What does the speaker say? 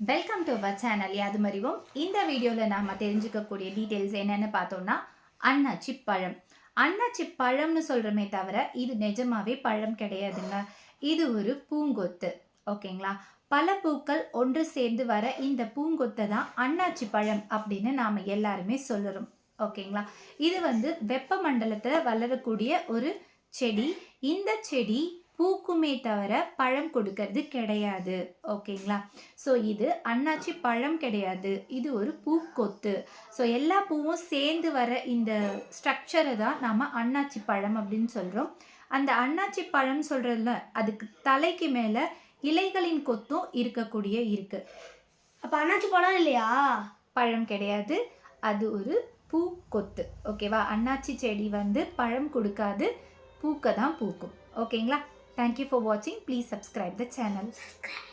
Welcome to our channel யாது மறிவோம் இந்த வீடியோவில் நாம் தெரிஞ்சுக்கக்கூடிய டீட்டெயில்ஸ் என்னென்னு பார்த்தோம்னா அன்னாச்சி பழம் அன்னாச்சி பழம்னு சொல்கிறோமே தவிர இது நிஜமாவே பழம் கிடையாதுங்க. இது ஒரு பூங்கொத்து ஓகேங்களா? பல பூக்கள் ஒன்று சேர்ந்து வர இந்த பூங்கொத்தை தான் அன்னாச்சி பழம் அப்படின்னு நாம் எல்லாருமே சொல்லுறோம் ஓகேங்களா? இது வந்து வெப்பமண்டலத்தில் வளரக்கூடிய ஒரு செடி. இந்த செடி பூக்குமே தவிர பழம் கொடுக்கறது கிடையாது. ஓகேங்களா? ஸோ இது அன்னாச்சி பழம் கிடையாது. இது ஒரு பூக்கொத்து. ஸோ எல்லா பூவும் சேர்ந்து வர இந்த ஸ்ட்ரக்சரை தான் நாம் அன்னாச்சி பழம் அப்படின்னு சொல்கிறோம் அந்த அன்னாச்சி பழம் சொல்கிறதுல அதுக்கு தலைக்கு மேலே இலைகளின் கொத்தும் இருக்கக்கூடிய இருக்கு. அப்ப அண்ணாச்சி பழம் இல்லையா? பழம் கிடையாது. அது ஒரு பூக்கொத்து. ஓகேவா? அன்னாச்சி செடி வந்து பழம் கொடுக்காது. பூக்க தான் பூக்கும். ஓகேங்களா? Thank you for watching. Please subscribe the channel. Subscribe.